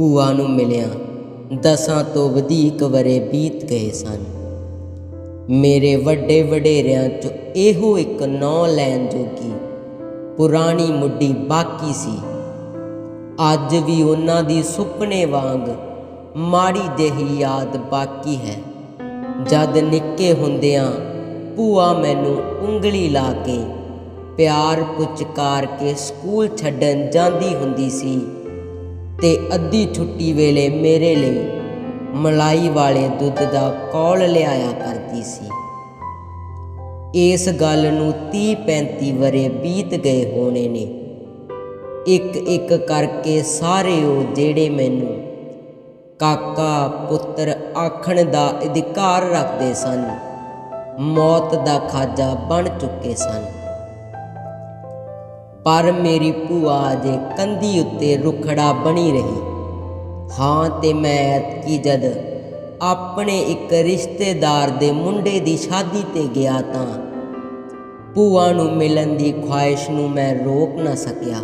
ਭੂਆ ਨੂੰ ਮਿਲਿਆ। ਦਸਾਂ ਤੋਂ ਵਧੇਕ ਵਰੇ ਬੀਤ ਗਏ ਸਨ। ਮੇਰੇ ਵੱਡੇ ਵਡੇਰਿਆਂ 'ਚ ਇਹੋ ਇੱਕ ਨੌ ਲੈਣ ਜੋਗੀ ਪੁਰਾਣੀ ਮੁੱਢੀ ਬਾਕੀ ਸੀ। ਅੱਜ ਵੀ ਉਹਨਾਂ ਦੀ ਸੁਪਨੇ ਵਾਂਗ ਮਾੜੀ ਦੇਹੀ ਯਾਦ ਬਾਕੀ ਹੈ। ਜਦ ਨਿੱਕੇ ਹੁੰਦਿਆਂ ਭੂਆ ਮੈਨੂੰ ਉਂਗਲੀ ਲਾ ਕੇ ਪਿਆਰ ਪੁਚਕਾਰ ਕੇ ਸਕੂਲ ਛੱਡਣ ਜਾਂਦੀ ਹੁੰਦੀ ਸੀ ਤੇ ਅੱਧੀ ਛੁੱਟੀ ਵੇਲੇ ਮੇਰੇ ਲਈ ਮਲਾਈ ਵਾਲੇ ਦੁੱਧ ਦਾ ਕੌਲ ਲਿਆਇਆ ਕਰਦੀ ਸੀ। ਇਸ ਗੱਲ ਨੂੰ 30 35 ਵਰੇ ਬੀਤ ਗਏ ਹੋਣੇ ਨੇ। ਇੱਕ ਇੱਕ ਕਰਕੇ ਸਾਰੇ ਉਹ ਜਿਹੜੇ ਮੈਨੂੰ ਕਾਕਾ, ਪੁੱਤਰ ਆਖਣ ਦਾ ਅਧਿਕਾਰ ਰੱਖਦੇ ਸਨ, ਮੌਤ ਦਾ ਖਾਜਾ ਬਣ ਚੁੱਕੇ ਸਨ। ਪਰ ਮੇਰੀ ਭੂਆ ਅਜੇ ਕੰਧੀ ਉੱਤੇ ਰੁਖੜਾ ਬਣੀ ਰਹੀ। ਹਾਂ ਤੇ ਮੈਂ ਐਤਕੀ ਜਦ ਆਪਣੇ ਇੱਕ ਰਿਸ਼ਤੇਦਾਰ ਦੇ ਮੁੰਡੇ ਦੀ ਸ਼ਾਦੀ ਤੇ ਗਿਆ ਤਾਂ ਭੂਆ ਨੂੰ ਮਿਲਣ ਦੀ ਖੁਆਇਸ਼ ਨੂੰ ਮੈਂ ਰੋਕ ਨਾ ਸਕਿਆ।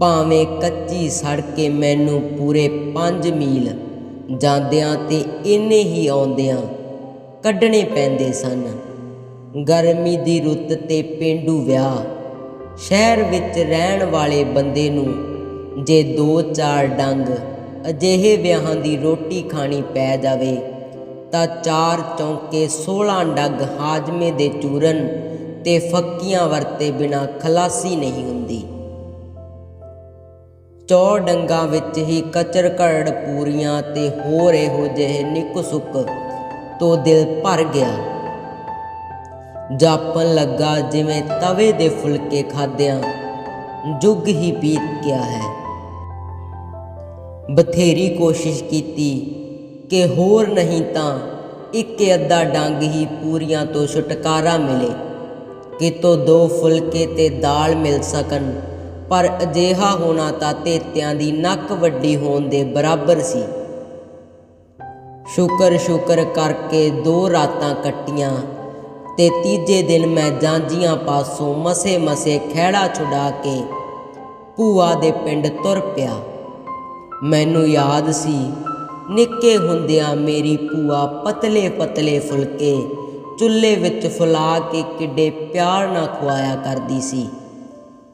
ਭਾਵੇਂ ਕੱਚੀ ਸੜਕੇ ਮੈਨੂੰ ਪੂਰੇ 5 ਮੀਲ ਜਾਂਦਿਆਂ ਤੇ ਇੰਨੇ ਹੀ ਆਉਂਦਿਆਂ ਕੱਢਣੇ ਪੈਂਦੇ ਸਨ। ਗਰਮੀ ਦੀ ਰੁੱਤ ਤੇ ਪਿੰਡੂ ਵਿਆਹ ਸ਼ਹਿਰ ਵਿੱਚ ਰਹਿਣ ਵਾਲੇ ਬੰਦੇ ਨੂੰ ਜੇ ਦੋ ਚਾਰ ਡੰਗ ਅਜਿਹੇ ਵਿਆਹਾਂ ਦੀ ਰੋਟੀ ਖਾਣੀ ਪੈ ਜਾਵੇ, ਤਾਂ ਚਾਰ ਚੌਂਕੇ 16 ਡੱਗ ਹਾਜਮੇ ਦੇ ਚੂਰਨ ਤੇ ਫੱਕੀਆਂ ਵਰਤੇ ਬਿਨਾ ਖਲਾਸੀ ਨਹੀਂ ਹੁੰਦੀ। ਚੌ ਡੰਗਾਂ ਵਿੱਚ ਹੀ ਕਚਰ ਘੜ ਪੂਰੀਆਂ ਤੇ ਹੋਰ ਇਹੋ ਜਿਹੇ ਨਿੱਕ ਸੁੱਕ ਤੋਂ ਦਿਲ ਭਰ ਗਿਆ। ਜਾਪਣ ਲੱਗਾ ਜਿਵੇਂ ਤਵੇ ਦੇ ਫੁਲਕੇ ਖਾਦਿਆਂ ਜੁਗ ਹੀ ਬੀਤ ਗਿਆ ਹੈ। ਬਥੇਰੀ ਕੋਸ਼ਿਸ਼ ਕੀਤੀ ਕਿ ਹੋਰ ਨਹੀਂ ਤਾਂ ਇੱਕ ਅੱਧਾ ਡੰਗ ਹੀ ਪੂਰੀਆਂ ਤੋਂ ਛੁਟਕਾਰਾ ਮਿਲੇ। ਕਿਤੋਂ ਦੋ ਫੁਲਕੇ ਤੇ ਦਾਲ ਮਿਲ ਸਕਣ, ਪਰ ਅਜੇਹਾ ਹੋਣਾ ਤਾਂ ਤੇਤਿਆਂ ਦੀ ਨੱਕ ਵੱਡੀ ਹੋਣ ਦੇ ਬਰਾਬਰ ਸੀ। ਸ਼ੁਕਰ ਸ਼ੁਕਰ ਕਰਕੇ ਦੋ ਰਾਤਾਂ ਕੱਟੀਆਂ ਤੇ ਤੀਜੇ ਦਿਨ ਮੈਂ ਜਾਂਜੀਆਂ ਪਾਸੋਂ ਮਸੇ ਮਸੇ ਖਹਿੜਾ ਛੁਡਾ ਕੇ ਭੂਆ ਦੇ ਪਿੰਡ ਤੁਰ ਪਿਆ। ਮੈਨੂੰ ਯਾਦ ਸੀ, ਨਿੱਕੇ ਹੁੰਦਿਆਂ ਮੇਰੀ ਭੂਆ ਪਤਲੇ ਪਤਲੇ ਫੁਲਕੇ ਚੁੱਲ੍ਹੇ ਵਿੱਚ ਫੁਲਾ ਕੇ ਕਿੱਡੇ ਪਿਆਰ ਨਾਲ ਖਵਾਇਆ ਕਰਦੀ ਸੀ।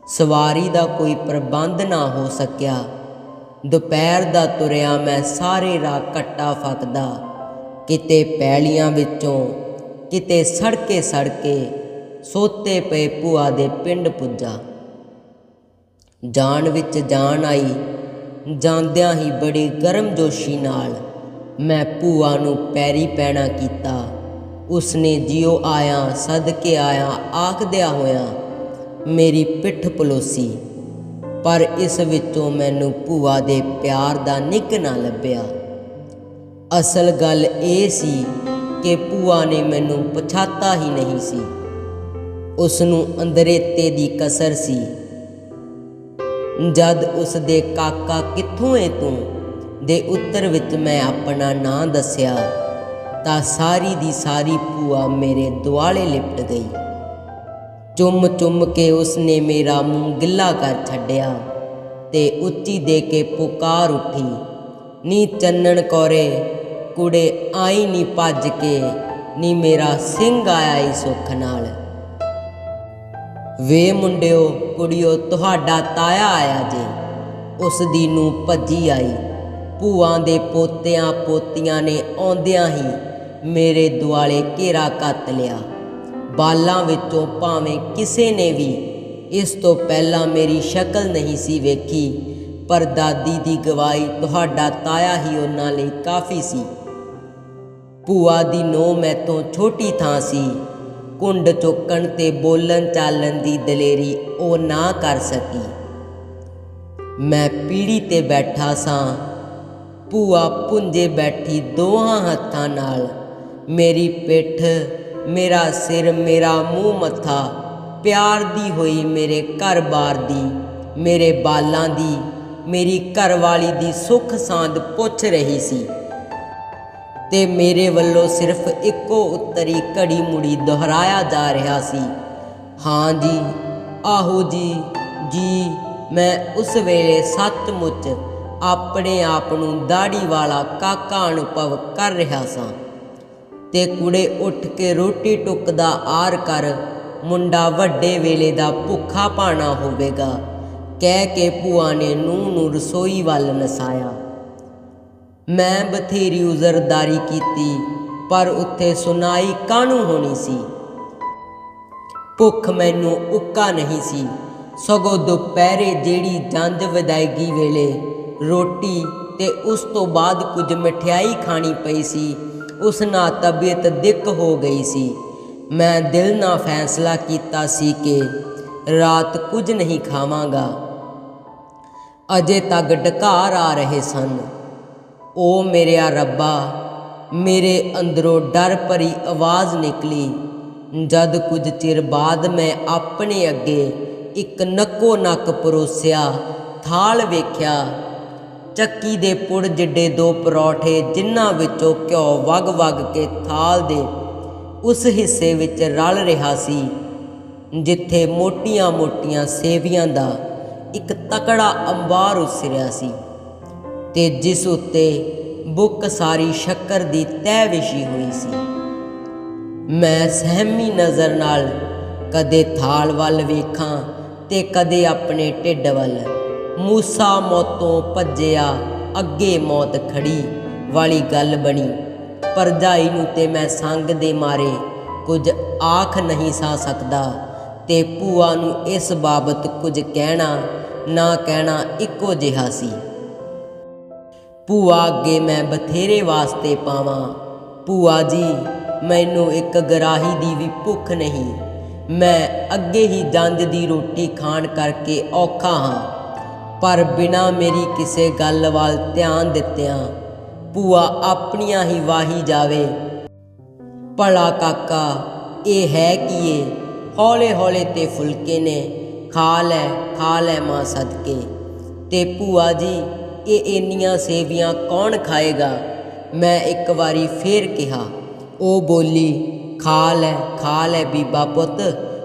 ਸਵਾਰੀ ਦਾ ਕੋਈ ਪ੍ਰਬੰਧ ਨਾ ਹੋ ਸਕਿਆ। ਦੁਪਹਿਰ ਦਾ ਤੁਰਿਆ ਮੈਂ ਸਾਰੇ ਰਾਹ ਕੱਟਾ ਫੱਕਦਾ। ਕਿਤੇ ਪੈਲੀਆਂ ਵਿੱਚੋਂ ਕਿਤੇ ਸੜਕੇ ਸੜਕੇ ਸੋਤੇ ਪਏ ਭੂਆ ਦੇ ਪਿੰਡ ਪੁੱਜਾ। ਜਾਣ ਵਿੱਚ ਜਾਣ ਆਈ, ਜਾਂਦਿਆਂ ਹੀ ਬੜੀ ਗਰਮਜੋਸ਼ੀ ਨਾਲ ਮੈਂ ਭੂਆ ਨੂੰ ਪੈਰੀ ਪੈਣਾ ਕੀਤਾ। ਉਸਨੇ ਜਿਉ ਆਇਆ, ਸਦਕੇ ਆਇਆ, ਆਖਦਿਆਂ ਹੋਇਆ ਮੇਰੀ ਪਿੱਠ ਪਲੋਸੀ। ਪਰ ਇਸ ਵਿੱਚੋਂ ਮੈਨੂੰ ਭੂਆ ਦੇ ਪਿਆਰ ਦਾ ਨਿੱਘ ਨਾ ਲੱਭਿਆ। ਅਸਲ ਗੱਲ ਇਹ ਸੀ ਕਿ ਭੂਆ ਨੇ ਮੈਨੂੰ ਪਛਾਤਾ ਹੀ ਨਹੀਂ ਸੀ। ਉਸ ਨੂੰ ਅੰਦਰੇਤੇ ਦੀ ਕਸਰ ਸੀ। ਜਦ ਉਸ ਦੇ ਕਾਕਾ ਕਿੱਥੋਂ ਏ ਤੂੰ? ਦੇ ਉੱਤਰ ਵਿੱਚ ਮੈਂ ਆਪਣਾ ਨਾਂ ਦੱਸਿਆ, ਤਾਂ ਸਾਰੀ ਦੀ ਸਾਰੀ ਭੂਆ ਮੇਰੇ ਦੁਆਲੇ ਲਿਪਟ ਗਈ। ਚੁੰਮ ਚੁੰਮ ਕੇ ਉਸਨੇ ਮੇਰਾ ਮੂੰਹ ਗਿੱਲਾ ਕਰ ਛੱਡਿਆ ਤੇ ਉੱਚੀ ਦੇ ਕੇ ਪੁਕਾਰ ਉੱਠੀ। ਨੀ ਚੰਨਣ ਕੋਰੇ ਕੁੜੇ ਆਈ ਨਹੀਂ ਭੱਜ ਕੇ, ਨੀ ਮੇਰਾ ਸਿੰਘ ਆਇਆ ਈ ਸੁੱਖ ਨਾਲ। ਵੇ ਮੁੰਡਿਓ, ਕੁੜਿਓ, ਤੁਹਾਡਾ ਤਾਇਆ ਆਇਆ ਜੇ। ਉਸ ਦੀ ਨੂੰ ਭੱਜੀ ਆਈ। ਭੂਆਂ ਦੇ ਪੋਤਿਆਂ ਪੋਤੀਆਂ ਨੇ ਆਉਂਦਿਆਂ ਹੀ ਮੇਰੇ ਦੁਆਲੇ ਘੇਰਾ ਕੱਤ ਲਿਆ। ਬਾਲਾਂ ਵਿੱਚੋਂ ਭਾਵੇਂ ਕਿਸੇ ਨੇ ਵੀ, ਇਸ ਤੋਂ ਪਹਿਲਾਂ ਮੇਰੀ ਸ਼ਕਲ ਨਹੀਂ ਸੀ ਵੇਖੀ, ਪਰ ਦਾਦੀ ਦੀ ਗਵਾਹੀ ਤੁਹਾਡਾ ਤਾਇਆ ਹੀ ਉਹਨਾਂ ਲਈ ਕਾਫੀ ਸੀ। ਭੂਆ ਦੀ ਨੋ ਮੈਥੋਂ ਛੋਟੀ ਥਾਂ ਸੀ। ਕੁੰਡ ਚੁੱਕਣ ਤੇ ਬੋਲਣ ਚਾਲਣ ਦੀ ਦਲੇਰੀ ਉਹ ਨਾ ਕਰ ਸਕੀ। ਮੈਂ ਪੀੜੀ ਤੇ ਬੈਠਾ ਸਾਂ। ਭੂਆ ਪੁੰਜੇ ਬੈਠੀ ਦੋਹਾਂ ਹੱਥਾਂ ਨਾਲ। ਮੇਰੀ ਪਿੱਠ, ਮੇਰਾ ਸਿਰ, ਮੇਰਾ ਮੂੰਹ ਮੱਥਾ, ਪਿਆਰ ਦੀ ਹੋਈ ਮੇਰੇ ਘਰ-ਬਾਰ ਦੀ, ਮੇਰੇ ਬਾਲਾਂ ਦੀ, ਮੇਰੀ ਘਰਵਾਲੀ ਦੀ ਸੁੱਖ ਸਾਂਦ ਪੁੱਛ ਰਹੀ ਸੀ। ਤੇ ਮੇਰੇ ਵੱਲੋਂ ਸਿਰਫ ਇੱਕੋ ਉੱਤਰੀ ਘੜੀ ਮੁੜੀ ਦੁਹਰਾਇਆ ਜਾ ਰਿਹਾ ਸੀ। ਹਾਂ ਜੀ, ਆਹੋ ਜੀ ਜੀ, ਮੈਂ ਉਸ ਵੇਲੇ ਸੱਚਮੁੱਚ ਆਪਣੇ ਆਪ ਨੂੰ ਦਾੜੀ ਵਾਲਾ ਕਾਕਾ ਅਨੁਭਵ ਕਰ ਰਿਹਾ ਸਾਂ। ਤੇ ਕੁੜੇ ਉੱਠ ਕੇ ਰੋਟੀ ਟੁੱਕ ਦਾ ਆਰ ਕਰ, ਮੁੰਡਾ ਵੱਡੇ ਵੇਲੇ ਦਾ ਭੁੱਖਾ ਪਾਣਾ ਹੋਵੇਗਾ, ਕਹਿ ਕੇ ਭੂਆ ਨੇ ਨੂੰਹ ਨੂੰ ਰਸੋਈ ਵੱਲ ਨਸਾਇਆ। ਮੈਂ ਬਥੇਰੀ ਉਜ਼ਰਦਾਰੀ ਕੀਤੀ, ਪਰ ਉੱਥੇ ਸੁਣਾਈ ਕਾਹਨੂੰ ਹੋਣੀ ਸੀ? ਭੁੱਖ ਮੈਨੂੰ ਉੱਕਾ ਨਹੀਂ ਸੀ। ਸਗੋਂ ਦੁਪਹਿਰੇ ਜਿਹੜੀ ਜੰਦ ਵਿਦਾਇਗੀ ਵੇਲੇ, ਰੋਟੀ ਤੇ ਉਸ ਤੋਂ ਬਾਅਦ ਕੁਝ ਮਠਿਆਈ ਖਾਣੀ ਪਈ ਸੀ, ਉਸ ਨਾਲ ਤਬੀਅਤ ਦਿੱਕ ਹੋ ਗਈ ਸੀ। ਮੈਂ ਦਿਲ ਨਾਲ ਫੈਸਲਾ ਕੀਤਾ ਸੀ ਕਿ ਰਾਤ ਕੁਝ ਨਹੀਂ ਖਾਵਾਂਗਾ। ਅਜੇ ਤੱਕ ਡਕਾਰ ਆ ਰਹੇ ਸਨ। ਓ ਮੇਰਿਆ ਰੱਬਾ, ਮੇਰੇ ਅੰਦਰੋਂ ਡਰ ਭਰੀ ਆਵਾਜ਼ ਨਿਕਲੀ। ਜਦ ਕੁਝ ਚਿਰ ਬਾਅਦ ਮੈਂ ਆਪਣੇ ਅੱਗੇ ਇੱਕ ਨੱਕੋ ਨੱਕ ਪਰੋਸਿਆ, ਥਾਲ ਵੇਖਿਆ। ਚੱਕੀ ਦੇ ਪੁੜ ਜਿੱਡੇ ਦੋ ਪਰੌਠੇ, ਜਿਨ੍ਹਾਂ ਵਿੱਚੋਂ ਘਿਓ ਵਗ-ਵਗ ਕੇ ਥਾਲ ਦੇ ਉਸ ਹਿੱਸੇ ਵਿੱਚ ਰਲ ਰਿਹਾ ਸੀ, ਜਿੱਥੇ ਮੋਟੀਆਂ-ਮੋਟੀਆਂ ਸੇਵੀਆਂ ਦਾ ਇੱਕ ਤਕੜਾ ਅੰਬਾਰ ਉਸਰਿਆ ਸੀ। ਤੇ ਜਿਸ ਉੱਤੇ ਬੁੱਕ ਸਾਰੀ ਸ਼ੱਕਰ ਦੀ ਤਹਿ ਵਿਸ਼ੀ ਹੋਈ ਸੀ। ਮੈਂ ਸਹਿਮੀ ਨਜ਼ਰ ਨਾਲ ਕਦੇ ਥਾਲ ਵੱਲ ਵੇਖਾਂ ਤੇ ਕਦੇ ਆਪਣੇ ਢਿੱਡ ਵੱਲ ਮੂਸਾ ਮੌਤੋਂ ਭੱਜਿਆ ਅੱਗੇ ਮੌਤ ਖੜੀ ਵਾਲੀ ਗੱਲ ਬਣੀ। ਪਰਜਾਈ ਨੂੰ ਤੇ ਮੈਂ ਸੰਗ ਦੇ ਮਾਰੇ ਕੁਝ ਆਖ ਨਹੀਂ ਸਾ ਸਕਦਾ ਤੇ ਭੂਆ ਨੂੰ ਇਸ ਬਾਬਤ ਕੁਝ ਕਹਿਣਾ ਨਾ ਕਹਿਣਾ ਇੱਕੋ ਜਿਹਾ ਸੀ। ਭੂਆ ਅੱਗੇ ਮੈਂ ਬਥੇਰੇ ਵਾਸਤੇ ਪਾਵਾਂ। ਭੂਆ ਜੀ, ਮੈਨੂੰ ਇੱਕ ਗਰਾਹੀ ਦੀ ਵੀ ਭੁੱਖ ਨਹੀਂ। ਮੈਂ ਅੱਗੇ ਹੀ ਜੰਜ ਦੀ ਰੋਟੀ ਖਾਣ ਕਰਕੇ ਔਖਾ ਹਾਂ। ਪਰ ਬਿਨਾ ਮੇਰੀ ਕਿਸੇ ਗੱਲ ਵੱਲ ਧਿਆਨ ਦਿੱਤਿਆਂ, ਭੂਆ ਆਪਣੀਆਂ ਹੀ ਵਾਹੀ ਜਾਵੇ। ਭਲਾ ਕਾਕਾ, ਇਹ ਹੈ ਕਿ ਇਹ ਹੌਲੇ ਹੌਲੇ ਤੇ ਫੁਲਕੇ ਨੇ, ਖਾ ਲੈ ਖਾ ਲੈ ਮਾਂ ਸਦਕੇ। ਤੇ ਭੂਆ ਜੀ ਇਹ ਇੰਨੀਆਂ ਸੇਵੀਆਂ ਕੌਣ ਖਾਏਗਾ? ਮੈਂ ਇੱਕ ਵਾਰੀ ਫੇਰ ਕਿਹਾ, ਉਹ ਬੋਲੀ, ਖਾ ਲੈ ਖਾ ਲੈ ਬੀਬਾ ਪੁੱਤ,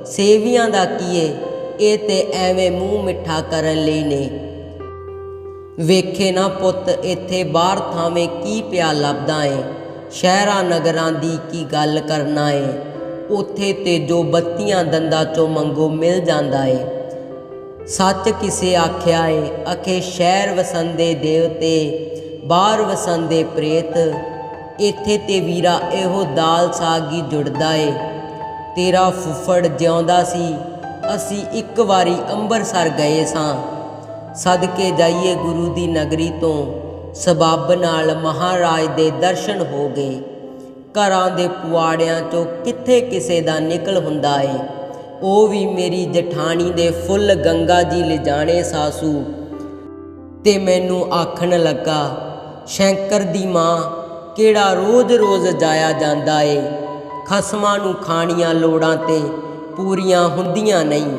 ਸੇਵੀਆਂ ਦਾ ਕੀ ਏ? ਇਹ ਤੇ ਐਵੇਂ ਮੂੰਹ ਮਿੱਠਾ ਕਰਨ ਲਈ ਨੇ। ਵੇਖੇ ਨਾ ਪੁੱਤ, ਇੱਥੇ ਬਾਹਰ ਥਾਵੇਂ ਕੀ ਪਿਆ ਲੱਭਦਾ ਏ? ਸ਼ਹਿਰਾਂ, ਨਗਰਾਂ ਦੀ ਕੀ ਗੱਲ ਕਰਨਾ ਏ? ਉੱਥੇ ਤੇ ਜੋ ਬੱਤੀਆਂ ਦੰਦਾਂ ਚੋਂ ਮੰਗੋ ਮਿਲ ਜਾਂਦਾ ਏ। ਸੱਚ ਕਿਸੇ ਆਖਿਆ ਏ ਅਖੇ ਸ਼ਹਿਰ ਵਸੰਦੇ ਦੇਵਤੇ ਬਾਹਰ ਵਸੰਦੇ ਪ੍ਰੇਤ। ਇੱਥੇ ਤੇ ਵੀਰਾ ਇਹੋ ਦਾਲ ਸਾਗ ਹੀ ਜੁੜਦਾ ਏ। ਤੇਰਾ ਫੁੱਫੜ ਜਿਉਂਦਾ ਸੀ, ਅਸੀਂ ਇੱਕ ਵਾਰੀ ਅੰਬਰਸਰ ਗਏ ਸਾਂ। ਸਦਕੇ ਜਾਈਏ ਗੁਰੂ ਦੀ ਨਗਰੀ ਤੋਂ, ਸਬੱਬ ਨਾਲ ਮਹਾਰਾਜ ਦੇ ਦਰਸ਼ਨ ਹੋ ਗਏ। ਘਰਾਂ ਦੇ ਪੁਆੜਿਆਂ ਚੋਂ ਕਿੱਥੇ ਕਿਸੇ ਦਾ ਨਿਕਲ ਹੁੰਦਾ ਏ। ਉਹ ਵੀ ਮੇਰੀ ਜਠਾਣੀ ਦੇ ਫੁੱਲ ਗੰਗਾ ਜੀ ਲਿਜਾਣੇ ਸਾਸੂ। ਤੇ ਮੈਨੂੰ ਆਖਣ ਲੱਗਾ, ਸ਼ੰਕਰ ਦੀ ਮਾਂ, ਕਿਹੜਾ ਰੋਜ਼-ਰੋਜ਼ ਜਾਇਆ ਜਾਂਦਾ ਏ? ਖਸਮਾਂ ਨੂੰ ਖਾਣੀਆਂ ਲੋੜਾਂ ਤੇ ਪੂਰੀਆਂ ਹੁੰਦੀਆਂ ਨਹੀਂ।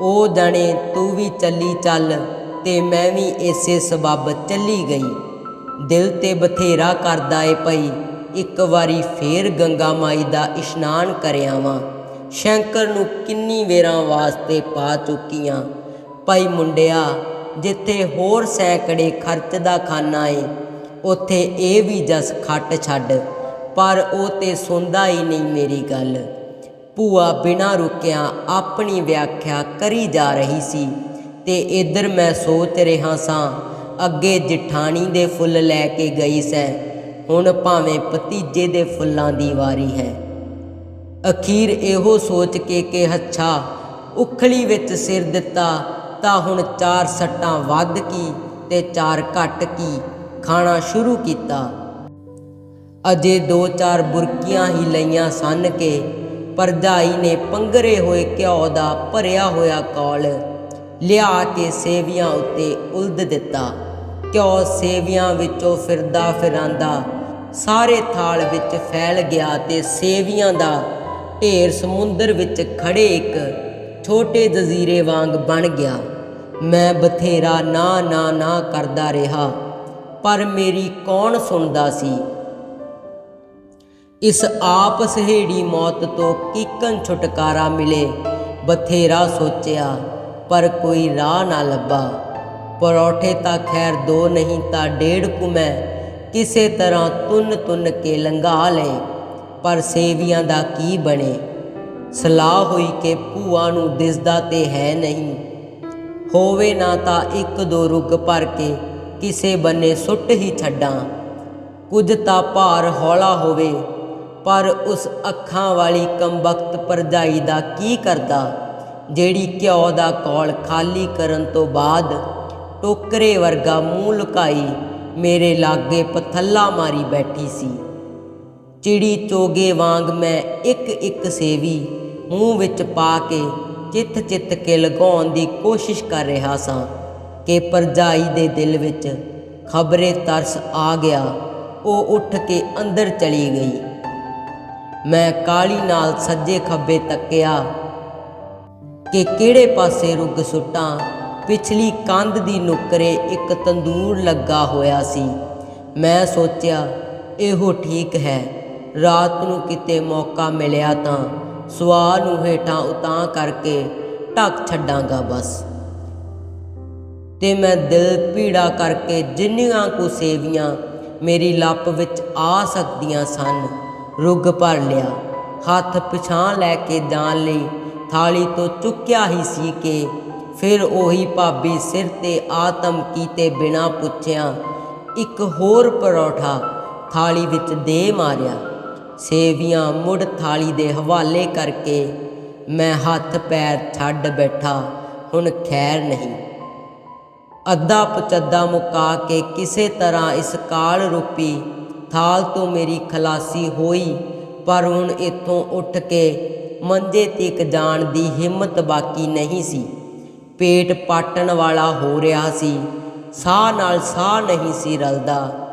ਉਹ ਜਣੇ ਤੂੰ ਵੀ ਚੱਲੀ ਚੱਲ, ਤੇ ਮੈਂ ਵੀ ਇਸੇ ਸਬੱਬ ਚੱਲੀ ਗਈ। ਦਿਲ ਤੇ ਬਥੇਰਾ ਕਰਦਾ ਏ ਪਈ ਇੱਕ ਵਾਰੀ ਫੇਰ ਗੰਗਾ ਮਾਈ ਦਾ ਇਸ਼ਨਾਨ ਕਰਿਆਵਾਂ ਸ਼ੰਕਰ ਨੂੰ ਕਿੰਨੀ ਵੇਰਾਂ ਵਾਸਤੇ ਪਾ ਚੁੱਕੀਆਂ। ਭਾਈ ਮੁੰਡਿਆ, ਜਿੱਥੇ ਹੋਰ ਸੈਂਕੜੇ ਖਰਚ ਦਾ ਖਾਨਾ ਏ, ਉੱਥੇ ਇਹ ਵੀ ਜਸ ਖੱਟ ਛੱਡ, ਪਰ ਉਹ ਤੇ ਸੁਣਦਾ ਹੀ ਨਹੀਂ ਮੇਰੀ ਗੱਲ। ਭੂਆ ਬਿਨਾਂ ਰੁਕਿਆ ਆਪਣੀ ਵਿਆਖਿਆ ਕਰੀ ਜਾ ਰਹੀ ਸੀ, ਤੇ ਇਧਰ ਮੈਂ ਸੋਚ ਰਿਹਾ ਸਾਂ, ਅੱਗੇ ਜਠਾਣੀ ਦੇ ਫੁੱਲ ਲੈ ਕੇ ਗਈ ਸੈਂ, ਹੁਣ ਭਾਵੇਂ ਭਤੀਜੇ ਦੇ ਫੁੱਲਾਂ ਦੀ ਵਾਰੀ ਹੈ। ਅਖੀਰ ਇਹੋ ਸੋਚ ਕੇ ਕਿ ਹੱਛਾ ਉਖਲੀ ਵਿੱਚ ਸਿਰ ਦਿੱਤਾ, ਤਾਂ ਹੁਣ ਚਾਰ ਸੱਟਾਂ ਵੱਧ ਕੀ ਤੇ ਚਾਰ ਘੱਟ ਕੀ, ਖਾਣਾ ਸ਼ੁਰੂ ਕੀਤਾ। ਅਜੇ ਦੋ ਚਾਰ ਬੁਰਕੀਆਂ ਹੀ ਲਈਆਂ ਸਨ ਕੇ ਪਰਜਾਈ ਨੇ ਪੰਗਰੇ ਹੋਏ ਘਿਓ ਦਾ ਭਰਿਆ ਹੋਇਆ ਕੌਲ, ਲਿਆ ਕੇ ਸੇਵੀਆਂ ਉੱਤੇ ਉਲਦ ਦਿੱਤਾ। ਘਿਓ ਸੇਵੀਆਂ ਵਿੱਚੋਂ ਫਿਰਦਾ ਫਿਰਾਂਦਾ ਸਾਰੇ ਥਾਲ ਵਿੱਚ ਫੈਲ ਗਿਆ ਤੇ ਸੇਵੀਆਂ ਦਾ ਢੇਰ ਸਮੁੰਦਰ ਵਿੱਚ ਖੜੇ ਇੱਕ ਛੋਟੇ ਜਜ਼ੀਰੇ ਵਾਂਗ ਬਣ ਗਿਆ। ਮੈਂ ਬਥੇਰਾ ਨਾ ਨਾ ਨਾ ਕਰਦਾ ਰਿਹਾ, ਪਰ ਮੇਰੀ ਕੌਣ ਸੁਣਦਾ ਸੀ? ਇਸ ਆਪ ਸਹੇੜੀ ਮੌਤ ਤੋਂ ਕੀਕਨ ਛੁਟਕਾਰਾ ਮਿਲੇ। ਬਥੇਰਾ ਸੋਚਿਆ, ਪਰ ਕੋਈ ਰਾਹ ਨਾ ਲੱਭਾ। ਪਰੌਠੇ ਤਾਂ ਖੈਰ ਦੋ ਨਹੀਂ ਤਾਂ ਡੇਢ ਕੁ ਮੈਂ ਕਿਸੇ ਤਰ੍ਹਾਂ ਤੁੰਨ ਤੁੰਨ ਕੇ ਲੰਘਾ ਲਏ। ਪਰ ਸੇਵੀਆਂ ਦਾ ਕੀ ਬਣੇ? ਸਲਾਹ ਹੋਈ ਕਿ ਭੂਆ ਨੂੰ ਦਿਸਦਾ ਤੇ ਹੈ ਨਹੀਂ। ਹੋਵੇ ਨਾ ਤਾਂ ਇੱਕ ਦੋ ਰੁੱਗ ਭਰ ਕੇ ਕਿਸੇ ਬੰਨੇ ਸੁੱਟ ਹੀ ਛੱਡਾਂ। ਕੁਝ ਤਾਂ ਭਾਰ ਹੌਲਾ ਹੋਵੇ, ਪਰ ਉਸ ਅੱਖਾਂ ਵਾਲੀ ਕੰਬਖਤ ਪਰਜਾਈ ਦਾ ਕੀ ਕਰਦਾ? ਜਿਹੜੀ ਘਿਓ ਦਾ ਕੌਲ ਖਾਲੀ ਕਰਨ ਤੋਂ ਬਾਅਦ ਟੋਕਰੇ ਵਰਗਾ ਮੂੰਹ ਲੁਕਾਈ ਮੇਰੇ ਲਾਗੇ ਪਥੱਲਾ ਮਾਰੀ ਬੈਠੀ ਸੀ। ਚਿੜੀ ਚੋਗੇ ਵਾਂਗ ਮੈਂ ਇੱਕ ਇੱਕ ਸੇਵੀ ਮੂੰਹ ਵਿੱਚ ਪਾ ਕੇ ਚਿੱਤ ਚਿੱਤ ਕੇ ਲਗਾਉਣ ਦੀ ਕੋਸ਼ਿਸ਼ ਕਰ ਰਿਹਾ ਸਾਂ ਕਿ ਪਰਜਾਈ ਦੇ ਦਿਲ ਵਿੱਚ ਖਬਰੇ ਤਰਸ ਆ ਗਿਆ। ਉਹ ਉੱਠ ਕੇ ਅੰਦਰ ਚਲੀ ਗਈ। ਮੈਂ ਕਾਲੀ ਨਾਲ ਸੱਜੇ ਖੱਬੇ ਤੱਕਿਆ ਕਿ ਕਿਹੜੇ ਪਾਸੇ ਰੁੱਗ ਸੁੱਟਾਂ। ਪਿਛਲੀ ਕੰਧ ਦੀ ਨੁਕਰੇ ਇੱਕ ਤੰਦੂਰ ਲੱਗਾ ਹੋਇਆ ਸੀ। ਮੈਂ ਸੋਚਿਆ, ਇਹੋ ਠੀਕ ਹੈ। ਰਾਤ ਨੂੰ ਕਿਤੇ ਮੌਕਾ ਮਿਲਿਆ ਤਾਂ ਸਵਾਹ ਨੂੰ ਹੇਠਾਂ ਉਤਾਂ ਕਰਕੇ ਢੱਕ ਛੱਡਾਂਗਾ ਬਸ। ਤੇ ਮੈਂ ਦਿਲ ਪੀੜਾ ਕਰਕੇ ਜਿੰਨੀਆਂ ਕੁ ਸੇਵੀਆਂ ਮੇਰੀ ਲੱਪ ਵਿੱਚ ਆ ਸਕਦੀਆਂ ਸਨ, ਰੁੱਗ ਭਰ ਲਿਆ। ਹੱਥ ਪਿਛਾਂ ਲੈ ਕੇ ਜਾਣ ਲਈ ਥਾਲੀ ਤੋਂ ਚੁੱਕਿਆ ਹੀ ਸੀ ਕਿ ਫਿਰ ਉਹੀ ਭਾਬੀ ਸਿਰ ਤੇ ਆਤਮ ਕੀਤੇ ਬਿਨਾ ਪੁੱਛਿਆ, ਇੱਕ ਹੋਰ ਪਰੌਠਾ ਥਾਲੀ ਵਿੱਚ ਦੇ ਮਾਰਿਆ। ਸੇਵੀਆਂ ਮੁੜ ਥਾਲੀ ਦੇ ਹਵਾਲੇ ਕਰਕੇ ਮੈਂ ਹੱਥ ਪੈਰ ਛੱਡ ਬੈਠਾ, ਹੁਣ ਖੈਰ ਨਹੀਂ। ਅੱਧਾ ਪਚੱਦਾ ਮੁਕਾ ਕੇ ਕਿਸੇ ਤਰ੍ਹਾਂ ਇਸ ਕਾਲ ਰੂਪੀ, ਥਾਲ ਤੋਂ ਮੇਰੀ ਖਲਾਸੀ ਹੋਈ, ਪਰ ਹੁਣ ਇੱਥੋਂ ਉੱਠ ਕੇ ਮੰਜੇ ਤੀਕ ਜਾਣ ਦੀ ਹਿੰਮਤ ਬਾਕੀ ਨਹੀਂ ਸੀ। ਪੇਟ ਪਾਟਣ ਵਾਲਾ ਹੋ ਰਿਹਾ ਸੀ, ਸਾਹ ਨਾਲ ਸਾਹ ਨਹੀਂ ਸੀ ਰਲਦਾ।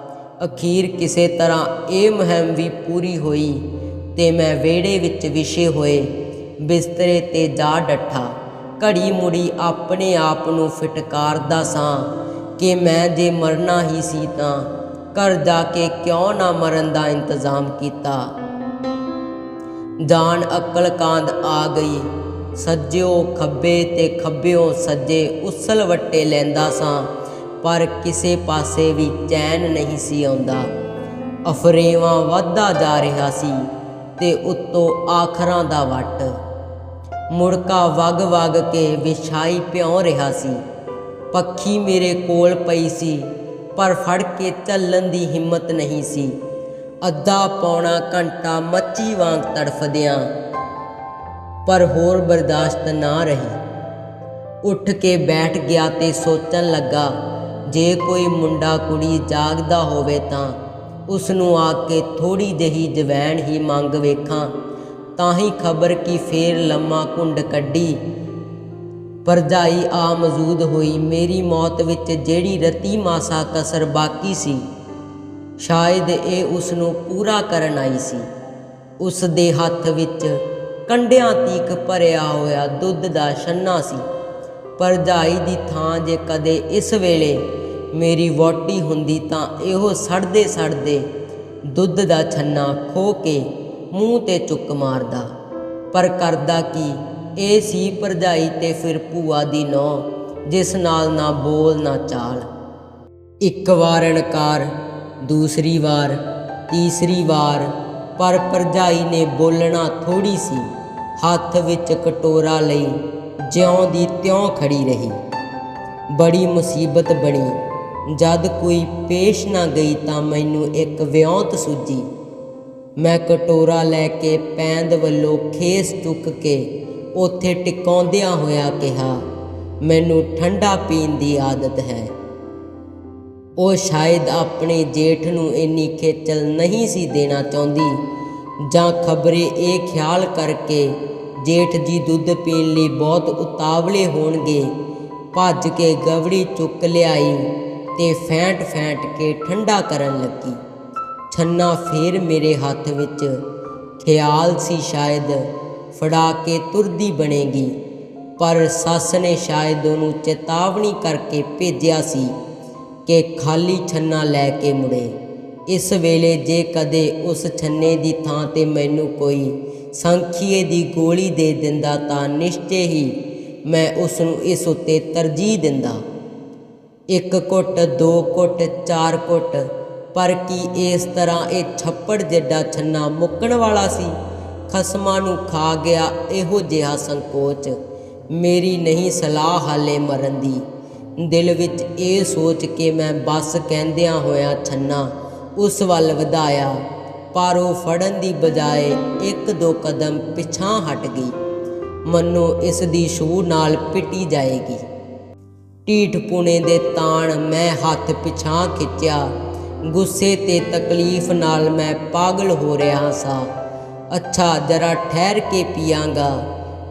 ਅਖੀਰ ਕਿਸੇ ਤਰ੍ਹਾਂ ਇਹ ਮੁਹਿੰਮ ਵੀ ਪੂਰੀ ਹੋਈ ਤੇ ਮੈਂ ਵਿਹੜੇ ਵਿੱਚ ਵਿਛੇ ਹੋਏ, ਬਿਸਤਰੇ ਤੇ ਜਾ ਡੱਠਾ। ਘੜੀ ਮੁੜੀ ਆਪਣੇ ਆਪ ਨੂੰ ਫਟਕਾਰਦਾ ਸਾਂ ਕਿ ਮੈਂ ਜੇ ਮਰਨਾ ਹੀ ਸੀ ਤਾਂ ਘਰ ਜਾ ਕੇ ਕਿਉਂ ਨਾ ਮਰਨ ਦਾ ਇੰਤਜ਼ਾਮ ਕੀਤਾ। ਜਾਨ ਅਕਲ ਕਾਂਦ ਆ ਗਈ, ਸੱਜਿਓ ਖੱਬੇ ਤੇ ਖੱਬਿਓ ਸੱਜੇ ਉਸਲ ਵੱਟੇ ਲੈਂਦਾ ਸਾਂ। ਪਰ ਕਿਸੇ ਪਾਸੇ ਵੀ ਚੈਨ ਨਹੀਂ ਸੀ ਆਉਂਦਾ। ਅਫਰੇਵਾ ਵੱਧਦਾ ਜਾ ਰਿਹਾ ਸੀ ਤੇ ਉੱਤੋਂ ਆਖਰਾਂ ਦਾ ਵੱਟ। ਮੁੜਕਾ ਵਗ ਵਗ ਕੇ ਵਿਛਾਈ ਪਿਉ ਰਿਹਾ ਸੀ। ਪੱਖੀ ਮੇਰੇ ਕੋਲ ਪਈ ਸੀ, ਪਰ ਫੜ ਕੇ ਚੱਲਣ ਦੀ ਹਿੰਮਤ ਨਹੀਂ ਸੀ। ਅੱਧਾ ਪੌਣਾ ਘੰਟਾ ਮੱਛੀ ਵਾਂਗ ਤੜਫਦਿਆਂ ਪਰ ਹੋਰ ਬਰਦਾਸ਼ਤ ਨਾ ਰਹੀ। ਉੱਠ ਕੇ ਬੈਠ ਗਿਆ ਤੇ ਸੋਚਣ ਲੱਗਾ ਜੇ ਕੋਈ ਮੁੰਡਾ ਕੁੜੀ ਜਾਗਦਾ ਹੋਵੇ ਤਾਂ ਉਸ ਨੂੰ ਆ ਕੇ ਥੋੜੀ ਜਹੀ ਜਵੈਣ ਹੀ ਮੰਗ ਵੇਖਾਂ। ਤਾਂ ਹੀ ਖਬਰ ਕੀ ਫੇਰ ਲੰਮਾ ਕੁੰਡ ਕੱਢੀ। ਪਰਜਾਈ ਆ ਮੌਜੂਦ ਹੋਈ। ਮੇਰੀ ਮੌਤ ਵਿੱਚ ਜਿਹੜੀ ਰਤੀ ਮਾਸਾ ਕਸਰ ਬਾਕੀ ਸੀ, ਸ਼ਾਇਦ ਇਹ ਉਸ ਨੂੰ ਪੂਰਾ ਕਰਨ ਆਈ ਸੀ। ਉਸ ਦੇ ਹੱਥ ਵਿੱਚ ਕੰਡਿਆਂ ਤੀਕ ਭਰਿਆ ਹੋਇਆ ਦੁੱਧ ਦਾ ਛੰਨਾ ਸੀ। ਪਰਜਾਈ ਦੀ ਥਾਂ ਜੇ ਕਦੇ ਇਸ ਵੇਲੇ ਮੇਰੀ ਵੋਟੀ ਹੁੰਦੀ ਤਾਂ ਇਹੋ ਸੜਦੇ ਸੜਦੇ ਦੁੱਧ ਦਾ ਛੰਨਾ ਖੋ ਕੇ ਮੂੰਹ ਤੇ ਚੁੱਕ ਮਾਰਦਾ। ਪਰ ਕਰਦਾ ਕੀ? ਇਹ ਸੀ ਪਰਜਾਈ ਤੇ ਫਿਰ ਭੂਆ ਦੀ ਨੌ, ਜਿਸ ਨਾਲ ਨਾ ਬੋਲ ਨਾ ਚਾਲ। ਇੱਕ ਵਾਰ ਇਨਕਾਰ, ਦੂਸਰੀ ਵਾਰ, ਤੀਸਰੀ ਵਾਰ, ਪਰ ਪਰਜਾਈ ਨੇ ਬੋਲਣਾ ਥੋੜੀ ਸੀ। ਹੱਥ ਵਿੱਚ ਕਟੋਰਾ ਲਈ ਜਿਉਂ ਦੀ ਤਿਉਂ ਖੜੀ ਰਹੀ। ਬੜੀ ਮੁਸੀਬਤ ਬਣੀ। ਜਦ ਕੋਈ ਪੇਸ਼ ਨਾ ਗਈ ਤਾਂ ਮੈਨੂੰ ਇੱਕ ਵਿਉਂਤ ਸੂਜੀ ਮੈਂ ਕਟੋਰਾ ਲੈ ਕੇ ਪੈਂਦ ਵੱਲੋਂ ਖੇਸ ਚੁੱਕ ਕੇ ਉੱਥੇ ਟਿਕਾਉਂਦਿਆਂ ਹੋਇਆ ਕਿਹਾ, ਮੈਨੂੰ ਠੰਡਾ ਪੀਣ ਦੀ ਆਦਤ ਹੈ। ਉਹ ਸ਼ਾਇਦ ਆਪਣੇ ਜੇਠ ਨੂੰ ਇੰਨੀ ਖੇਚਲ ਨਹੀਂ ਸੀ ਦੇਣਾ ਚਾਹੁੰਦੀ ਜਾਂ ਖਬਰੇ ਇਹ ਖਿਆਲ ਕਰਕੇ ਜੇਠ ਜੀ ਦੁੱਧ ਪੀਣ ਲਈ ਬਹੁਤ ਉਤਾਵਲੇ ਹੋਣਗੇ। ਭੱਜ ਕੇ ਗਵੜੀ ਚੁੱਕ ਲਿਆਈ। ਤੇ ਫੈਂਟ ਫੈਂਟ ਕੇ ਠੰਡਾ ਕਰਨ ਲੱਗੀ। ਛੰਨਾ ਫੇਰ ਮੇਰੇ ਹੱਥ ਵਿੱਚ ਖਿਆਲ ਸੀ ਸ਼ਾਇਦ ਫੜਾ ਕੇ ਤੁਰਦੀ ਬਣੇਗੀ, ਪਰ ਸੱਸ ਨੇ ਸ਼ਾਇਦ ਉਹਨੂੰ ਚੇਤਾਵਨੀ ਕਰਕੇ ਭੇਜਿਆ ਸੀ ਕਿ ਖਾਲੀ ਛੰਨਾ ਲੈ ਕੇ ਮੁੜੇ। ਇਸ ਵੇਲੇ ਜੇ ਕਦੇ ਉਸ ਛੰਨੇ ਦੀ ਥਾਂ ਤੇ ਮੈਨੂੰ ਕੋਈ ਸੰਖੀਏ ਦੀ ਗੋਲੀ ਦੇ ਦਿੰਦਾ ਤਾਂ ਨਿਸ਼ਚੇ ਹੀ ਮੈਂ ਉਸ ਨੂੰ ਇਸ ਉੱਤੇ ਤਰਜੀਹ ਦਿੰਦਾ। ਇੱਕ ਘੁੱਟ, ਦੋ ਘੁੱਟ, ਚਾਰ ਘੁੱਟ। ਪਰ ਕੀ ਇਸ ਤਰ੍ਹਾਂ ਇਹ ਛੱਪੜ ਜਿੱਡਾ ਛੰਨਾ ਮੁੱਕਣ ਵਾਲਾ ਸੀ? ਖਸਮਾਂ ਨੂੰ ਖਾ ਗਿਆ ਇਹੋ ਜਿਹਾ ਸੰਕੋਚ। ਮੇਰੀ ਨਹੀਂ ਸਲਾਹ ਹਾਲੇ ਮਰਨ ਦੀ। ਦਿਲ ਵਿੱਚ ਇਹ ਸੋਚ ਕੇ ਮੈਂ ਬਸ ਕਹਿੰਦਿਆਂ ਹੋਇਆ ਛੰਨਾ, ਉਸ ਵੱਲ ਵਧਾਇਆ। ਪਰ ਉਹ ਫੜਨ ਦੀ ਬਜਾਏ ਇੱਕ ਦੋ ਕਦਮ ਪਿਛਾਂ ਹਟ ਗਈ। ਮੰਨੋ ਇਸ ਦੀ ਛੂਹ ਨਾਲ ਪਿੱਟੀ ਜਾਏਗੀ। ਢੀਠ ਪੁਣੇ ਦੇ ਤਾਣ ਮੈਂ ਹੱਥ ਪਿਛਾਂ ਖਿੱਚਿਆ। ਗੁੱਸੇ ਤੇ ਤਕਲੀਫ ਨਾਲ ਮੈਂ ਪਾਗਲ ਹੋ ਰਿਹਾ ਸਾਂ। ਅੱਛਾ, ਜਰਾ ਠਹਿਰ ਕੇ ਪੀਆਂਗਾ।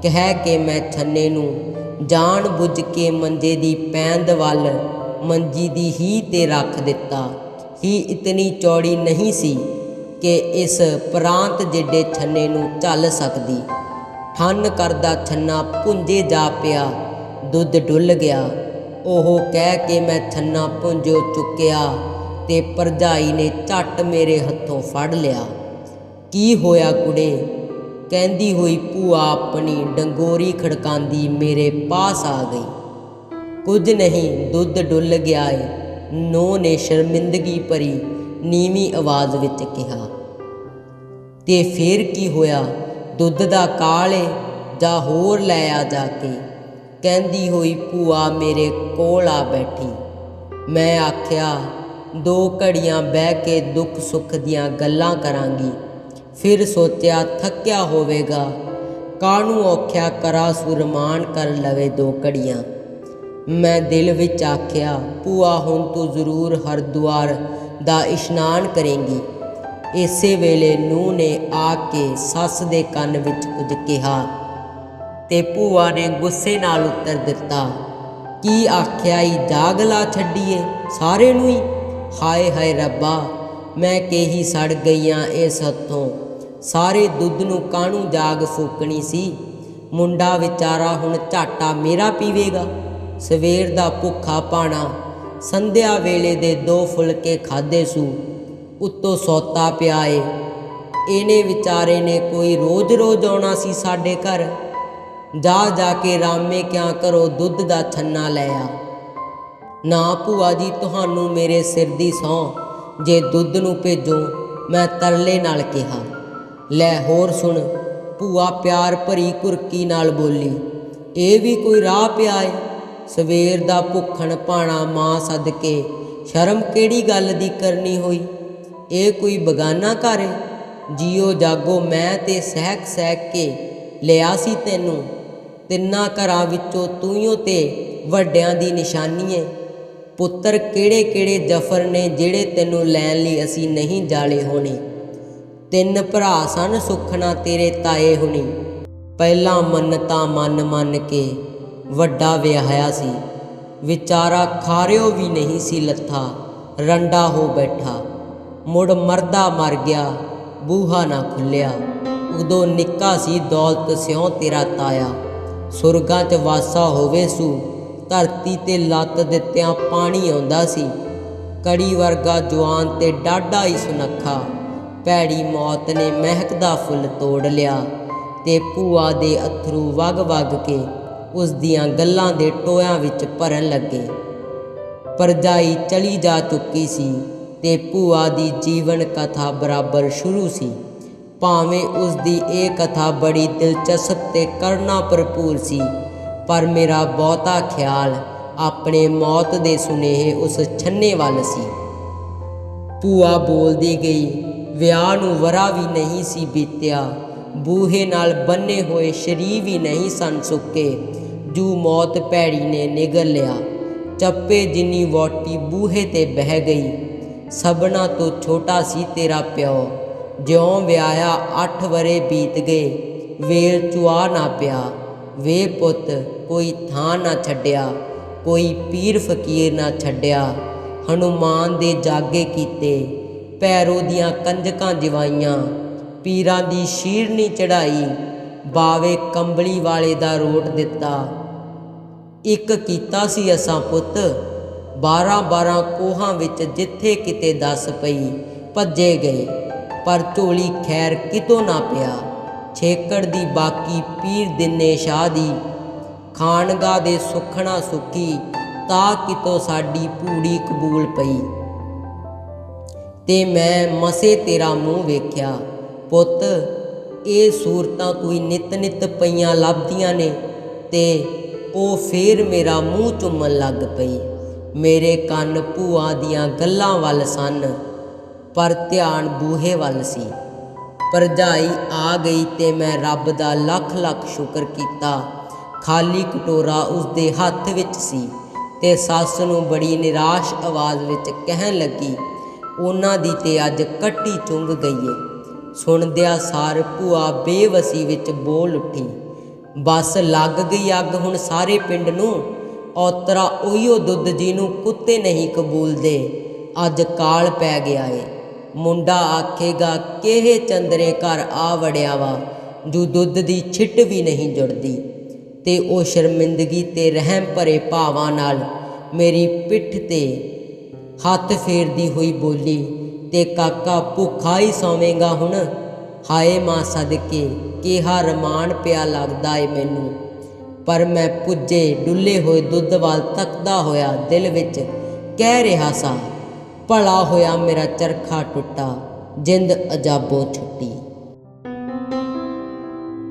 ਕਹਿ ਕੇ ਮੈਂ ਛੰਨੇ ਨੂੰ, ਜਾਣ ਬੁੱਝ ਕੇ ਮੰਜੇ ਦੀ ਪੈਂਦ ਵੱਲ ਮੰਜੀ ਦੀ ਹੀ ਤੇ ਰੱਖ ਦਿੱਤਾ। ਹੀ ਇਤਨੀ ਚੌੜੀ ਨਹੀਂ ਸੀ ਕਿ ਇਸ ਪ੍ਰਾਂਤ ਜਿੱਡੇ ਛੰਨੇ ਨੂੰ ਝੱਲ ਸਕਦੀ। ਠੰਨ ਕਰਦਾ ਛੰਨਾ ਪੁੰਜੇ ਜਾ ਪਿਆ, ਦੁੱਧ ਡੁੱਲ ਗਿਆ। ਉਹ ਕਹਿ ਕੇ ਮੈਂ ਥੰਨਾ ਪੁੰਜੋ ਚੁੱਕਿਆ ਤੇ ਭਰਜਾਈ ਨੇ ਝੱਟ ਮੇਰੇ ਹੱਥੋਂ ਫੜ ਲਿਆ। ਕੀ ਹੋਇਆ ਕੁੜੇ? ਕਹਿੰਦੀ ਹੋਈ ਭੂਆ ਆਪਣੀ ਡੰਗੋਰੀ ਖੜਕਾਂਦੀ ਮੇਰੇ ਪਾਸ ਆ ਗਈ। ਕੁਝ ਨਹੀਂ, ਦੁੱਧ ਡੁੱਲ ਗਿਆ ਏ। ਨੋ ਨੇ ਸ਼ਰਮਿੰਦਗੀ ਭਰੀ ਨੀਵੀਂ ਆਵਾਜ਼ ਵਿੱਚ ਕਿਹਾ, ਤੇ ਫੇਰ ਕੀ ਹੋਇਆ? ਦੁੱਧ ਦਾ ਕਾਲੇ ਜਾਂ ਹੋਰ ਲੈ ਆ ਜਾ ਕੇ? ਕਹਿੰਦੀ ਹੋਈ ਭੂਆ ਮੇਰੇ ਕੋਲ ਆ ਬੈਠੀ। ਮੈਂ ਆਖਿਆ, ਦੋ ਘੜੀਆਂ ਬਹਿ ਕੇ ਦੁੱਖ ਸੁੱਖ ਦੀਆਂ ਗੱਲਾਂ ਕਰਾਂਗੀ। ਫਿਰ ਸੋਚਿਆ, ਥੱਕਿਆ ਹੋਵੇਗਾ। ਕਾਹਨੂੰ ਔਖਿਆ ਕਰਾ ਸੁਰਮਾਨ ਕਰ ਲਵੇ ਦੋ ਘੜੀਆਂ। ਮੈਂ ਦਿਲ ਵਿੱਚ ਆਖਿਆ, ਭੂਆ, ਹੁਣ ਤੂੰ ਜ਼ਰੂਰ ਹਰਦੁਆਰ ਦਾ ਇਸ਼ਨਾਨ ਕਰੇਂਗੀ। ਇਸੇ ਵੇਲੇ ਨੂੰ ਨੇ ਆ ਕੇ ਸੱਸ ਦੇ ਕੰਨ ਵਿੱਚ ਕੁਝ ਕਿਹਾ। ਤੇ ਭੂਆ ਨੇ ਗੁੱਸੇ ਨਾਲ ਉੱਤਰ ਦਿੱਤਾ, ਕੀ ਆਖਿਆ ਈ ਜਾਗ ਲਾ ਛੱਡੀਏ ਸਾਰੇ ਨੂੰ ਹੀ ਹਾਏ ਹਾਏ ਰੱਬਾ, ਮੈਂ ਕੇਹੀ ਸੜ ਗਈਆਂ ਇਸ ਹੱਥੋਂ ਸਾਰੇ ਦੁੱਧ ਨੂੰ ਕਾਹਨੂੰ ਜਾਗ ਫੂਕਣੀ ਸੀ? ਮੁੰਡਾ ਵਿਚਾਰਾ ਹੁਣ ਝਾਟਾ ਮੇਰਾ ਪੀਵੇਗਾ? ਸਵੇਰ ਦਾ ਭੁੱਖਾ ਪਾਣਾ, ਸੰਧਿਆ ਵੇਲੇ ਦੇ ਦੋ ਫੁਲਕੇ ਖਾਦੇ ਸੂ, ਉੱਤੋਂ ਸੌਤਾ ਪਿਆ ਏ। ਇਹਨੇ ਵਿਚਾਰੇ ਨੇ ਕੋਈ ਰੋਜ਼-ਰੋਜ਼ ਆਉਣਾ ਸੀ ਸਾਡੇ ਘਰ। ਜਾ ਜਾ ਕੇ ਰਾਮੇ ਕਿਆ ਕਰੋ, ਦੁੱਧ ਦਾ ਛੰਨਾ ਲੈ ਆ। ਨਾ ਭੂਆ ਜੀ, ਤੁਹਾਨੂੰ ਮੇਰੇ ਸਿਰ ਦੀ ਸਹੁੰ, ਜੇ ਦੁੱਧ ਨੂੰ ਭੇਜੋ, ਮੈਂ ਤਰਲੇ ਨਾਲ ਕਿਹਾ। ਲੈ ਹੋਰ ਸੁਣ, ਭੂਆ ਪਿਆਰ ਭਰੀ ਕੁਰਕੀ ਨਾਲ ਬੋਲੀ, ਇਹ ਵੀ ਕੋਈ ਰਾਹ ਪਿਆ ਏ ਸਵੇਰ ਦਾ ਭੁੱਖਣ ਭਾਣਾ ਮਾਂ ਸਦਕੇ, ਸ਼ਰਮ ਕਿਹੜੀ ਗੱਲ ਦੀ ਕਰਨੀ ਹੋਈ? ਇਹ ਕੋਈ ਬਗਾਨਾ ਘਰ ਏ? ਜੀਓ ਜਾਗੋ ਮੈਂ ਤੇ ਸਹਿਕ ਸਹਿਕ ਕੇ ਲਿਆ ਸੀ ਤੈਨੂੰ। ਤਿੰਨਾਂ ਘਰਾਂ ਵਿੱਚੋਂ ਤੂਈਓ ਤੇ ਵੱਡਿਆਂ ਦੀ ਨਿਸ਼ਾਨੀ ਏ। ਪੁੱਤਰ ਕਿਹੜੇ ਕਿਹੜੇ ਜਫਰ ਨੇ ਜਿਹੜੇ ਤੈਨੂੰ ਲੈਣ ਲਈ ਅਸੀਂ ਨਹੀਂ ਜਾਲੇ ਹੋਣੇ? ਤਿੰਨ ਭਰਾ ਸਨ ਸੁਖਣਾ ਤੇਰੇ ਤਾਏ ਹੁਣੀ। ਪਹਿਲਾਂ ਮੰਨਤਾ ਮੰਨ ਮੰਨ ਕੇ ਵੱਡਾ ਵਿਆਹਿਆ ਸੀ। ਵਿਚਾਰਾ ਖਾਰਿਓ ਵੀ ਨਹੀਂ ਸੀ ਲੱਥਾ, ਰੰਡਾ ਹੋ ਬੈਠਾ। ਮੁੜ ਮਰਦਾ ਮਰ ਗਿਆ, ਬੂਹਾ ਨਾ ਖੁੱਲਿਆ ਉਦੋਂ ਨਿੱਕਾ ਸੀ ਦੌਲਤ ਸਿਉ ਤੇਰਾ ਤਾਇਆ। ਸੁਰਗਾਂ 'ਚ ਵਾਸਾ ਹੋਵੇ ਸੂ, ਧਰਤੀ ਤੇ ਲੱਤ ਦਿੱਤਿਆਂ ਪਾਣੀ ਆਉਂਦਾ ਸੀ। ਕੜੀ ਵਰਗਾ ਜਵਾਨ ਤੇ ਡਾਢਾ ਹੀ ਸੁਨੱਖਾ, ਭੈੜੀ ਮੌਤ ਨੇ ਮਹਿਕਦਾ ਫੁੱਲ ਤੋੜ ਲਿਆ ਤੇ ਭੂਆ ਦੇ ਅਥਰੂ ਵਗ ਵਗ ਕੇ ਉਸ ਦੀਆਂ ਗੱਲਾਂ ਦੇ ਟੋਇਆਂ ਵਿੱਚ ਭਰਨ ਲੱਗੇ। ਪਰਜਾਈ ਚਲੀ ਜਾ ਚੁੱਕੀ ਸੀ ਤੇ ਭੂਆ ਦੀ ਜੀਵਨ ਕਥਾ ਬਰਾਬਰ ਸ਼ੁਰੂ ਸੀ। ਭਾਵੇਂ ਉਸ ਦੀ ਇਹ ਕਥਾ ਬੜੀ ਦਿਲਚਸਪ ਤੇ ਕਰਨਾ ਭਰਪੂਰ ਸੀ, ਪਰ ਮੇਰਾ ਬਹੁਤਾ ਖਿਆਲ ਆਪਣੇ ਮੌਤ ਦੇ ਸੁਨੇਹੇ ਉਸ ਛੰਨੇ ਵੱਲ ਸੀ। ਭੂਆ ਬੋਲਦੀ ਗਈ, ਵਿਆਹ ਨੂੰ ਵਰਾ ਵੀ ਨਹੀਂ ਸੀ ਬੀਤਿਆ, ਬੂਹੇ ਨਾਲ ਬੰਨੇ ਹੋਏ ਸ਼ਰੀਰ ਵੀ ਨਹੀਂ ਸਨ ਸੁੱਕੇ, ਜੂ ਮੌਤ ਭੈੜੀ ਨੇ ਨਿਗਲ ਲਿਆ। ਚੱਪੇ ਜਿੰਨੀ ਵੋਟੀ ਬੂਹੇ ਤੇ ਬਹਿ ਗਈ, ਸਭਨਾ ਤੋਂ ਛੋਟਾ ਸੀ ਤੇਰਾ ਪਿਓ ਜਿਉਂ ਵਿਆਹਿਆ 8 ਵਰੇ ਬੀਤ ਗਏ। ਵੇਲ ਚੁਆ ਨਾ ਪਿਆ, ਵੇ ਪੁੱਤ ਕੋਈ ਥਾਂ ਨਾ ਛੱਡਿਆ, ਕੋਈ ਪੀਰ ਫਕੀਰ ਨਾ ਛੱਡਿਆ। ਹਨੂਮਾਨ ਦੇ ਜਾਗੇ ਕੀਤੇ ਪੈਰੋ ਦੀਆਂ ਕੰਜਕਾਂ ਜਵਾਈਆਂ। ਪੀਰਾਂ ਦੀ ਸ਼ੀਰਨੀ ਚੜਾਈ ਬਾਵੇ ਕੰਬਲੀ ਵਾਲੇ ਦਾ ਰੋਟ ਦਿੱਤਾ। ਇੱਕ ਕੀਤਾ ਸੀ ਅਸਾਂ ਪੁੱਤ 12 12 ਕੋਹਾਂ ਵਿੱਚ ਜਿੱਥੇ ਕਿਤੇ ਦੱਸ ਪਈ, ਭੱਜੇ ਗਏ। ਪਰ ਝੋਲੀ ਖੈਰ ਕਿਤੋਂ ਨਾ ਪਿਆ। ਛੇਕੜ ਦੀ ਬਾਕੀ ਪੀਰ ਦਿਨੇ ਸ਼ਾਹ ਦੀ। ਖਾਨਗਾ ਦੇ ਸੁਖਣਾ ਸੁਖੀ ਤਾਂ ਕਿਤੋਂ ਸਾਡੀ ਪੂੜੀ ਕਬੂਲ ਪਈ। ਤੇ ਮੈਂ ਮਸੇ ਤੇਰਾ ਮੂੰਹ ਵੇਖਿਆ। ਪੁੱਤ, ਇਹ ਸੂਰਤਾਂ ਕੋਈ ਨਿਤ ਨਿਤ ਪਈਆਂ ਲੱਭਦੀਆਂ ਨੇ ਤੇ ਉਹ ਫੇਰ ਮੇਰਾ ਮੂੰਹ ਚੁੰਮਣ ਲੱਗ ਪਈ। ਮੇਰੇ ਕੰਨ ਭੂਆ ਦੀਆਂ ਗੱਲਾਂ ਵੱਲ ਸਨ। ਪਰ ਧਿਆਨ ਬੂਹੇ ਵੱਲ ਸੀ। ਭਰਜਾਈ ਆ ਗਈ ਤੇ ਮੈਂ ਰੱਬ ਦਾ ਲੱਖ ਲੱਖ ਸ਼ੁਕਰ ਕੀਤਾ। ਖਾਲੀ ਕਟੋਰਾ ਉਸਦੇ ਹੱਥ ਵਿੱਚ ਸੀ ਤੇ ਸੱਸ ਨੂੰ ਬੜੀ ਨਿਰਾਸ਼ ਆਵਾਜ਼ ਵਿੱਚ ਕਹਿਣ ਲੱਗੀ, ਉਹਨਾਂ ਦੀ ਤੇ ਅੱਜ ਕੱਟੀ ਚੁੰਗ ਗਈਏ ਏ। ਸੁਣਦਿਆਂ ਸਾਰ ਭੂਆ ਬੇਵਸੀ ਵਿੱਚ ਬੋਲ ਉੱਠੀ, ਬਸ ਲੱਗ ਗਈ ਅੱਗ ਹੁਣ ਸਾਰੇ ਪਿੰਡ ਨੂੰ? ਔਤਰਾ ਉਹੀਓ ਦੁੱਧ ਜਿਹਨੂੰ ਕੁੱਤੇ ਨਹੀਂ ਕਬੂਲਦੇ। ਅੱਜ ਕਾਲ ਪੈ ਗਿਆ ਏ। ਮੁੰਡਾ ਆਖੇਗਾ, ਕਿਹੇ ਚੰਦਰੇ ਘਰ ਆ ਵੜਿਆ ਵਾ, ਜੋ ਦੁੱਧ ਦੀ ਛਿੱਟ ਵੀ ਨਹੀਂ ਜੁੜਦੀ। ਤੇ ਉਹ ਸ਼ਰਮਿੰਦਗੀ ਤੇ ਰਹਿਮ ਭਰੇ ਭਾਵਾਂ ਨਾਲ ਮੇਰੀ ਪਿੱਠ ਤੇ ਹੱਥ ਫੇਰਦੀ ਹੋਈ ਬੋਲੀ, ਤੇ ਕਾਕਾ ਭੁੱਖਾ ਹੀ ਸੌਵੇਂਗਾ ਹੁਣ? ਹਾਏ ਮਾਂ ਸਦਕੇ, ਕਿਹਾ ਰਮਾਨ ਪਿਆ ਲੱਗਦਾ ਏ ਮੈਨੂੰ। ਪਰ ਮੈਂ ਪੁੱਜੇ ਡੁੱਲੇ ਹੋਏ ਦੁੱਧ ਵੱਲ ਤੱਕਦਾ ਹੋਇਆ ਦਿਲ ਵਿੱਚ ਕਹਿ ਰਿਹਾ ਸਾਂ ਭਲਾ ਹੋਇਆ ਮੇਰਾ ਚਰਖਾ ਟੁੱਟਾ ਜਿੰਦ ਅਜਾਬੋਂ ਛੁੱਟੀ।